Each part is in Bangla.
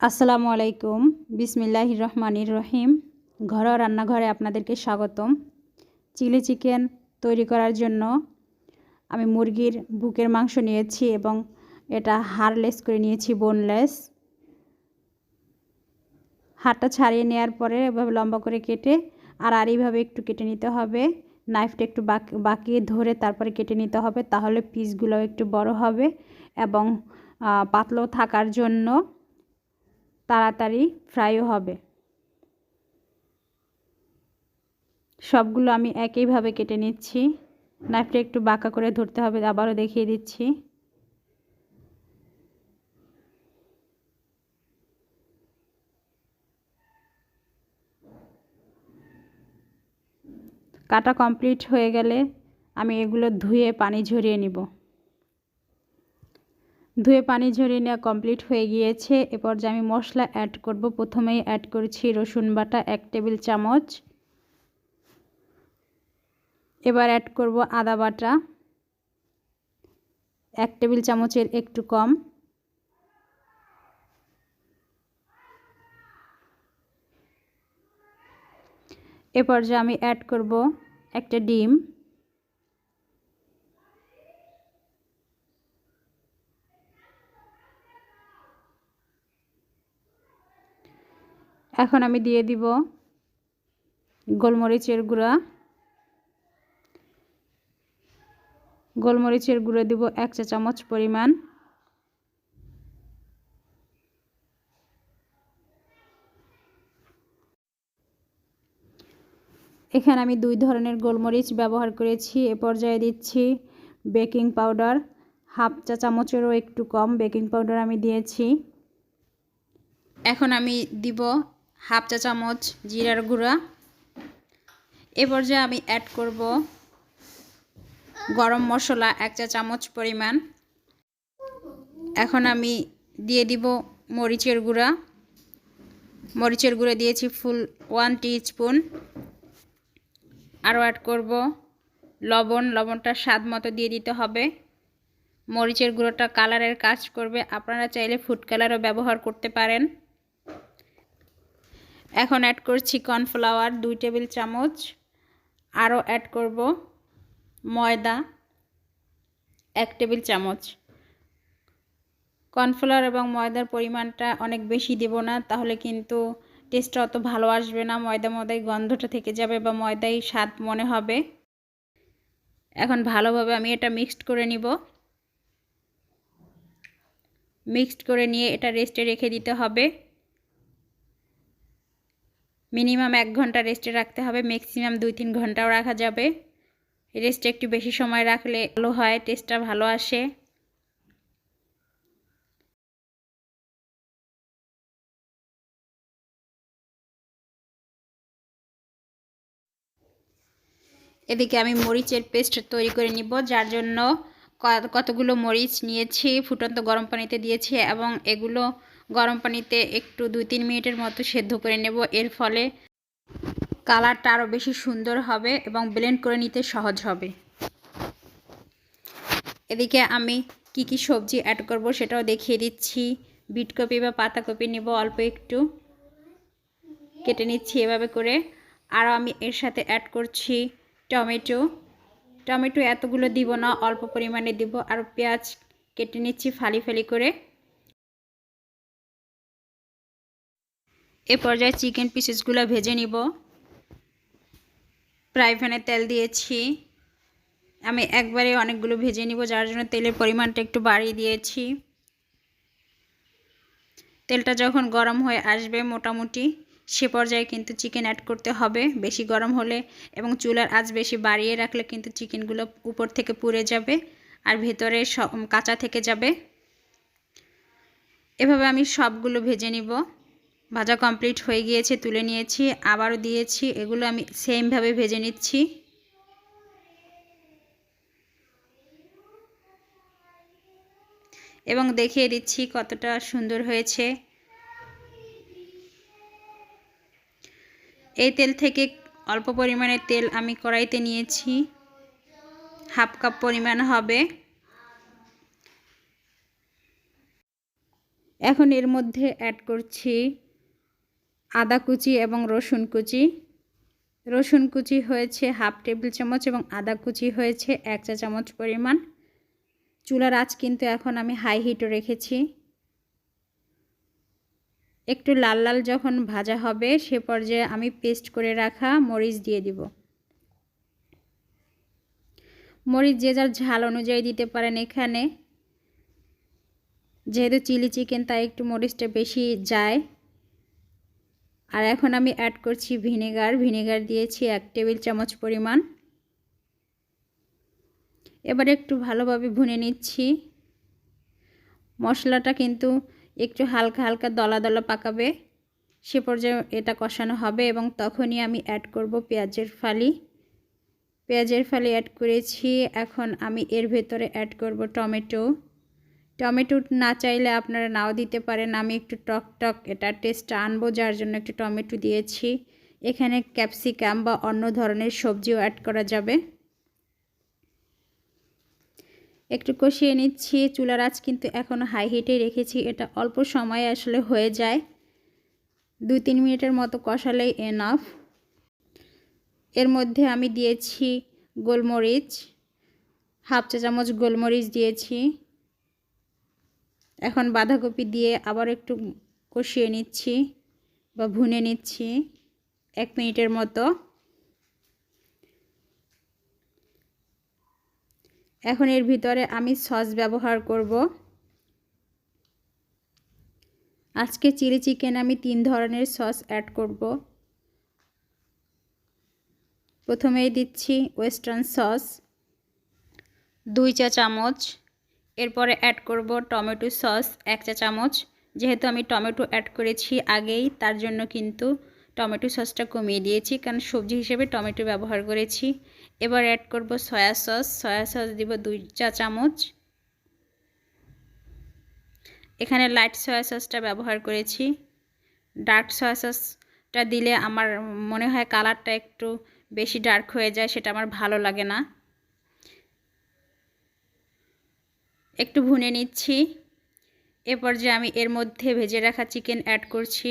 আসসালামু আলাইকুম। বিসমিল্লাহ রহমানির রহিম। ঘরোয়া রান্নাঘরে আপনাদেরকে স্বাগতম। চিলি চিকেন তৈরি করার জন্য আমি মুরগির বুকের মাংস নিয়েছি এবং এটা হাড়লেস করে নিয়েছি বোনলেস। হাড়টা ছাড়িয়ে নেওয়ার পরে এভাবে লম্বা করে কেটে আর আর এইভাবে একটু কেটে নিতে হবে। নাইফটা একটু বাকি ধরে তারপরে কেটে নিতে হবে, তাহলে পিসগুলো একটু বড় হবে এবং পাতলো থাকার জন্য তাড়াতাড়ি ফ্রাইও হবে। সবগুলো আমি একইভাবে কেটে নিচ্ছি। নাইফটা একটু বাঁকা করে ধরতে হবে, আবারও দেখিয়ে দিচ্ছি। কাটা কমপ্লিট হয়ে গেলে আমি এগুলো ধুয়ে পানি ঝরিয়ে নিব। ধুয়ে পানি ঝরিয়ে নেওয়া কমপ্লিট হয়ে গিয়েছে। এরপর যে আমি মশলা অ্যাড করব। প্রথমেই অ্যাড করেছি রসুন বাটা এক টেবিল চামচ। এবার অ্যাড করব আদা বাটা। এক টেবিল চামচের একটু কম। এরপর যে আমি অ্যাড করব একটা ডিম। এখন আমি দিয়ে দিব গোলমরিচের গুঁড়া। গোলমরিচের গুঁড়ো দিব এক চা চামচ পরিমাণ। এখানে আমি দুই ধরনের গোলমরিচ ব্যবহার করেছি। এ পর্যায়ে দিচ্ছি বেকিং পাউডার। হাফ চা চামচেরও একটু কম বেকিং পাউডার আমি দিয়েছি। এখন আমি দিব হাফ চা চামচ জিরার গুঁড়া। এ পর্যায়ে আমি অ্যাড করব গরম মশলা এক চা চামচ পরিমাণ। এখন আমি দিয়ে দিব মরিচের গুঁড়া। মরিচের গুঁড়ো দিয়েছি ফুল ওয়ান স্পুন আরও অ্যাড করব লবণ, লবণটা স্বাদ মতো দিয়ে দিতে হবে। মরিচের গুঁড়োটা কালারের কাজ করবে। আপনারা চাইলে ফুড কালারও ব্যবহার করতে পারেন। এখন অ্যাড করছি কর্নফ্লাওয়ার দুই টেবিল চামচ। আরও অ্যাড করব ময়দা, এক টেবিল চামচ। কর্নফ্লাওয়ার এবং ময়দার পরিমাণটা অনেক বেশি দেব না, তাহলে কিন্তু টেস্টটা অত ভালো আসবে না। ময়দা ময়দায় গন্ধটা থেকে যাবে বা ময়দাই স্বাদ মনে হবে। এখন ভালোভাবে আমি এটা মিক্সড করে নিব। মিক্সড করে নিয়ে এটা রেস্টে রেখে দিতে হবে। মিনিমাম এক ঘণ্টা রেস্টে রাখতে হবে, ম্যাক্সিমাম দুই তিন ঘন্টাও রাখা যাবে। রেস্টে একটু বেশি সময় রাখলে ভালো হয়, টেস্টটা ভালো আসে। এদিকে আমি মরিচের পেস্ট তৈরি করে নিব, যার জন্য কতগুলো মরিচ নিয়েছি, ফুটন্ত গরম পানিতে দিয়েছি এবং এগুলো গরম পানিতে একটু দুই তিন মিনিটের মতো সেদ্ধ করে নেব। এর ফলে কালারটা আরও বেশি সুন্দর হবে এবং ব্লেন্ড করে নিতে সহজ হবে। এদিকে আমি কি কি সবজি অ্যাড করব সেটাও দেখিয়ে দিচ্ছি। বিটকপি বা পাতাকপি নেব অল্প একটু। কেটে নিচ্ছি এভাবে করে। আরও আমি এর সাথে অ্যাড করছি টমেটো। টমেটো এতগুলো দিব না, অল্প পরিমাণে দিব। আর পেঁয়াজ কেটে নিচ্ছি ফালি ফালি করে। এ পর্যায়ে চিকেন পিসেসগুলো ভেজে নিব। ফ্রাই প্যানে তেল দিয়েছি। আমি একবারে অনেকগুলো ভেজে নিব, যার জন্য তেলের পরিমাণটা একটু বাড়িয়ে দিয়েছি। তেলটা যখন গরম হয়ে আসবে মোটামুটি, সে পর্যায়ে কিন্তু চিকেন অ্যাড করতে হবে। বেশি গরম হলে এবং চুলার আজ বেশি বাড়িয়ে রাখলে কিন্তু চিকেনগুলো উপর থেকে পুড়ে যাবে আর ভেতরে কাঁচা থেকে যাবে। এভাবে আমি সবগুলো ভেজে নিব। ভাজা কমপ্লিট হয়ে গিয়েছে, তুলে নিয়েছি, আবারও দিয়েছি, এগুলো আমি সেমভাবে ভেজে নিচ্ছি। এবং দেখিয়ে দিচ্ছি কতটা সুন্দর হয়েছে। এই তেল থেকে অল্প পরিমাণে তেল আমি কড়াইতে নিয়েছি। হাফ কাপ পরিমাণ হবে। এখন এর মধ্যে অ্যাড করছি আদা কুচি এবং রসুন কুচি। রসুন কুচি হয়েছে হাফ টেবিল চামচ এবং আদা কুচি হয়েছে এক চা চামচ পরিমাণ। চুলার আঁচ কিন্তু এখন আমি হাই হিটও রেখেছি। একটু লাল লাল যখন ভাজা হবে সে পর্যায়ে আমি পেস্ট করে রাখা মরিচ দিয়ে দিব। মরিচ যে যার ঝাল অনুযায়ী দিতে পারেন এখানে। যেহেতু চিলি চিকেন, তাই একটু মরিচটা বেশি যায়। আর এখন আমি অ্যাড করছি ভিনেগার ভিনেগার দিয়েছি এক টেবিল চামচ পরিমাণ। এবার একটু ভালোভাবে ভুনে নিচ্ছি। মশলাটা কিন্তু একটু হালকা হালকা দলা দলা পাকাবে। সে পর্যায়ে এটা কষানো হবে এবং তখনই আমি অ্যাড করব পেঁয়াজের ফালি। পেঁয়াজের ফালি অ্যাড করেছি। এখন আমি এর ভেতরে অ্যাড করব টমেটো। টমেটো না চাইলে আপনারা নাও দিতে পারেন। আমি একটু টক টক এটা টেস্টটা আনব, যার জন্য একটু টমেটো দিয়েছি। এখানে ক্যাপসিকাম বা অন্য ধরনের সবজিও অ্যাড করা যাবে। একটু কষিয়ে নিচ্ছি। চুলার আঁচ কিন্তু এখনও হাই হিটে রেখেছি। এটা অল্প সময়ে আসলে হয়ে যায়। দুই তিন মিনিটের মতো কষালেই এনাফ এর মধ্যে আমি দিয়েছি গোলমরিচ। হাফ চা চামচ গোলমরিচ দিয়েছি। এখন বাঁধাকপি দিয়ে আবার একটু কষিয়ে নিচ্ছি বা ভুনে নিচ্ছি এক মিনিটের মতো। এখন এর ভিতরে আমি সস ব্যবহার করব। আজকে চিলি চিকেন আমি তিন ধরনের সস অ্যাড করব। প্রথমেই দিচ্ছি ওয়েস্টার্ন সস, দুই চা চামচ এরপরে অ্যাড করব টমেটো সস এক চা চামচ। যেহেতু আমি টমেটো অ্যাড করেছি আগেই, তার জন্য কিন্তু টমেটো সসটা কমিয়ে দিয়েছি, কারণ সবজি হিসেবে টমেটো ব্যবহার করেছি। এবার অ্যাড করব সয়া সস। সয়া সস দিব দুই চা চামচ। এখানে লাইট সয়া সসটা ব্যবহার করেছি। ডার্ক সয়া সসটা দিলে আমার মনে হয় কালারটা একটু বেশি ডার্ক হয়ে যায়, সেটা আমার ভালো লাগে না। একটু ভুনে নিচ্ছি। এরপর যে আমি এর মধ্যে ভেজে রাখা চিকেন অ্যাড করছি।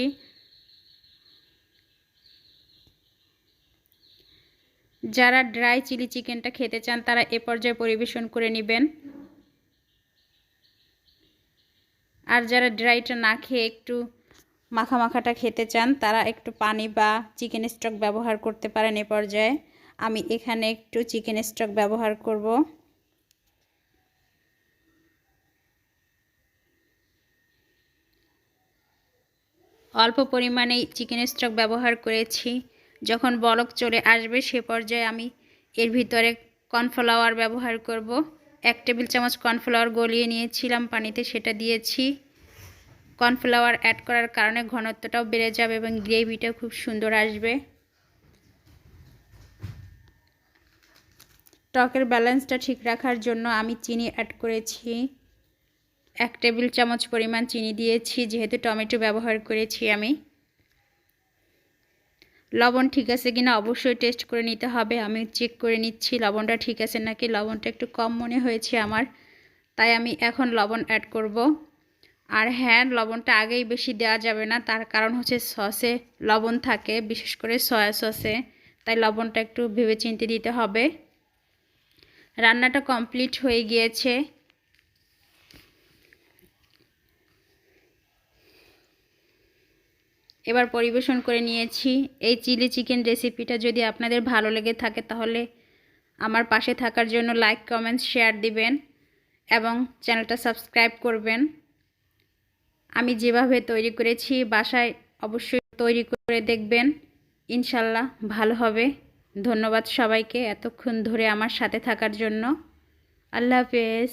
যারা ড্রাই চিলি চিকেনটা খেতে চান, তারা এ পর্যায়ে পরিবেশন করে নেবেন। আর যারা ড্রাইটা না খেয়ে একটু মাখা মাখাটা খেতে চান, তারা একটু পানি বা চিকেন স্টক ব্যবহার করতে পারেন এ পর্যায়ে। আমি এখানে একটু চিকেন স্টক ব্যবহার করব। অল্প পরিমাণেই চিকেন স্টক ব্যবহার করেছি। যখন বলক চলে আসবে সে পর্যায়ে আমি এর ভিতরে কর্নফ্লাওয়ার ব্যবহার করব। এক টেবিল চামচ কর্নফ্লাওয়ার গলিয়ে নিয়েছিলাম, পানিতে সেটা দিয়েছি। কর্নফ্লাওয়ার অ্যাড করার কারণে ঘনত্বটাও বেড়ে যাবে এবং গ্রেভিটাও খুব সুন্দর আসবে। টকের ব্যালেন্সটা ঠিক রাখার জন্য আমি চিনি অ্যাড করেছি। এক টেবিল চামচ পরিমাণ চিনি দিয়েছি, যেহেতু টমেটো ব্যবহার করেছি আমি। লবণ ঠিক আছে কিনা অবশ্যই টেস্ট করে নিতে হবে। আমি চেক করে নিচ্ছি লবণটা ঠিক আছে নাকি। লবণটা একটু কম মনে হয়েছে আমার, তাই আমি এখন লবণ অ্যাড করব। আর হ্যাঁ লবণটা আগেই বেশি দেওয়া যাবে না, তার কারণ হচ্ছে সসে লবণ থাকে, বিশেষ করে সয়া সসে, তাই লবণটা একটু ভেবে চিনতে দিতে হবে। রান্নাটা কমপ্লিট হয়ে গিয়েছে। এবার পরিবেশন করে নিয়েছি। এই চিলি চিকেন রেসিপিটা যদি আপনাদের ভালো লেগে থাকে তাহলে আমার পাশে থাকার জন্য লাইক কমেন্টস শেয়ার দিবেন এবং চ্যানেলটা সাবস্ক্রাইব করবেন। আমি যেভাবে তৈরি করেছি বাসায় অবশ্যই তৈরি করে দেখবেন। ইনশাল্লাহ ভালো হবে। ধন্যবাদ সবাইকে এতক্ষণ ধরে আমার সাথে থাকার জন্য। আল্লাহ হাফেজ।